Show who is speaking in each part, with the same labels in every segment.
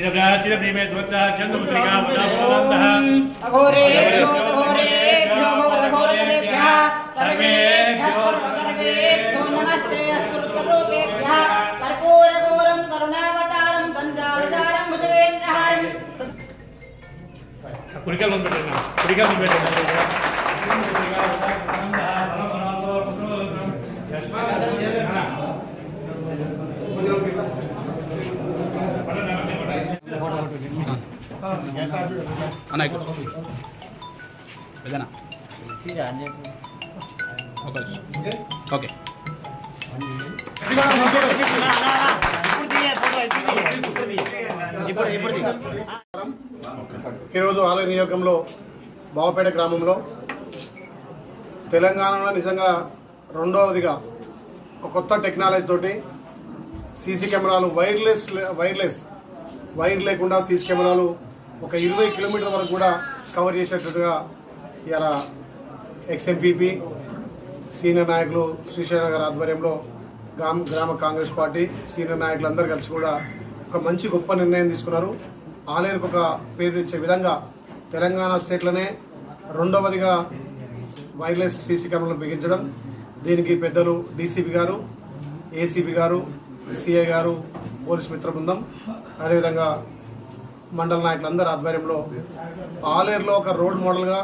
Speaker 1: चिदप्राचिदप्रीमे सुभक्तः चन्द्रमुद्रिका वदाभवन्तः
Speaker 2: अघोरेभ्यो घोरेभ्यो घोरघोरतरेभ्यः सर्वेभ्यो सर्वेभ्यो नमस्ते अस्तुस्तरूपेभ्यः कर्पूरघोरं करुणावतारं संसारसारं
Speaker 1: भुजवेन्द्रहारं कुडिकल ಬಂದ್ಬಿಟ್ರಿ ನಾವು ಕುಡಿಕಲ್ ಬಂದ್ಬಿಟ್ರಿ
Speaker 3: అన్న ఇక్కడ పెద్దనా ఓకే.
Speaker 4: ఈరోజు ఆలయ నియోజకంలో బావపేట గ్రామంలో తెలంగాణలో నిజంగా రెండవదిగా ఒక కొత్త టెక్నాలజీ తోటి CC cameras wireless wireless wire లేకుండా సీసీ కెమెరాలు ఒక ఇరవై కిలోమీటర్ల వరకు కూడా కవర్ చేసేటట్టుగా ఇలా ఎక్స్ఎంపీపీ సీనియర్ నాయకులు శ్రీశైల గారి ఆధ్వర్యంలో గ్రామ గ్రామ కాంగ్రెస్ పార్టీ సీనియర్ నాయకులు అందరూ కలిసి కూడా ఒక మంచి గొప్ప నిర్ణయం తీసుకున్నారు. ఆలయానికి ఒక పేరు తెచ్చే విధంగా తెలంగాణ స్టేట్లోనే రెండవదిగా వైర్లెస్ సీసీ కెమెరాలు బిగించడం. దీనికి పెద్దలు డీసీపీ గారు ఏసీపీ గారు సిఐ గారు పోలీస్ మిత్ర బృందం అదేవిధంగా మండల నాయకులందరి ఆధ్వర్యంలో ఆలేరులో ఒక రోడ్ మోడల్గా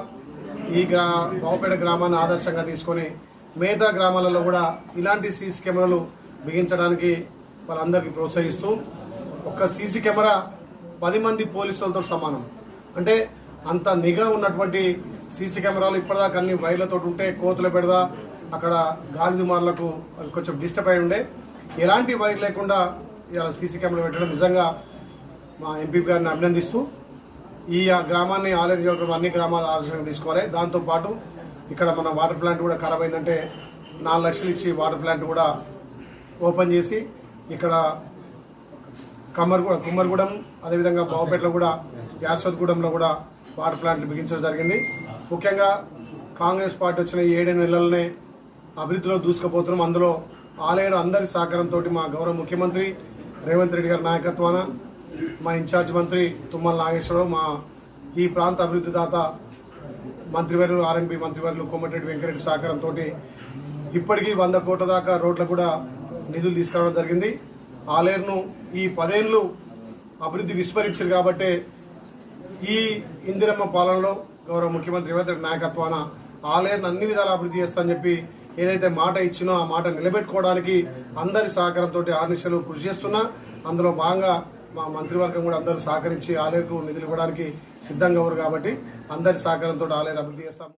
Speaker 4: ఈ గ్రా బావపేట గ్రామాన్ని ఆదర్శంగా తీసుకొని మిగతా గ్రామాలలో కూడా ఇలాంటి సీసీ కెమెరాలు బిగించడానికి వాళ్ళందరికీ ప్రోత్సహిస్తూ ఒక సీసీ కెమెరా పది మంది పోలీసులతో సమానం. అంటే అంత నిఘా ఉన్నటువంటి సీసీ కెమెరాలు ఇప్పటిదాకా అన్ని వైర్లతో ఉంటే కోతుల పెడదా అక్కడ గాలి దుమార్లకు అవి కొంచెం డిస్టర్బ్ అయి ఉండే. ఎలాంటి వైర్ లేకుండా ఇలా సీసీ కెమెరా పెట్టడం నిజంగా మా ఎంపీ గారిని అభినందిస్తూ ఈ గ్రామాన్ని ఆలయ అన్ని గ్రామాలు ఆలోచన తీసుకోవాలి. దాంతో పాటు ఇక్కడ మన వాటర్ ప్లాంట్ కూడా ఖరాబ్ అయిందంటే నాలుగు లక్షలు ఇచ్చి వాటర్ ప్లాంట్ కూడా ఓపెన్ చేసి ఇక్కడ కమ్మర్గూడ కుమ్మరిగూడెం అదేవిధంగా బావపేటలో కూడా యాసోద్గూడెంలో కూడా వాటర్ ప్లాంట్లు బిగించడం జరిగింది. ముఖ్యంగా కాంగ్రెస్ పార్టీ వచ్చిన ఈ ఏడు నెలలనే అభివృద్ధిలో దూసుకుపోతున్నాం. అందులో ఆలయాలు అందరి సహకారంతో మా గౌరవ ముఖ్యమంత్రి రేవంత్ రెడ్డి గారి నాయకత్వాన మా ఇన్ఛార్జ్ మంత్రి తుమ్మల నాగేశ్వరరావు మా ఈ ప్రాంత అభివృద్ధి దాత మంత్రివర్యులు ఆర్ఎంపీ మంత్రివర్యులు కోమటిరెడ్డి వెంకరెడ్డి సహకారంతో ఇప్పటికీ వంద కోట్ల దాకా రోడ్లకు కూడా నిధులు తీసుకురావడం జరిగింది. ఆలేరును ఈ పదేళ్ళు అభివృద్ధి విస్మరించారు కాబట్టి ఈ ఇందిరమ్మ పాలనలో గౌరవ ముఖ్యమంత్రి రేవంత్ రెడ్డి నాయకత్వాన ఆలయాన్ని అన్ని విధాలు అభివృద్ధి చేస్తానని చెప్పి ఏదైతే మాట ఇచ్చినో ఆ మాట నిలబెట్టుకోవడానికి అందరి సహకారంతో ఆర్నిశలు కృషి చేస్తున్నా. అందులో భాగంగా మా మంత్రివర్గం కూడా అందరూ సహకరించి ఆలయకు నిధులు ఇవ్వడానికి సిద్ధంగా ఉన్నారు కాబట్టి అందరి సహకారంతో ఆలయాన్ని అభివృద్ధి చేస్తాం.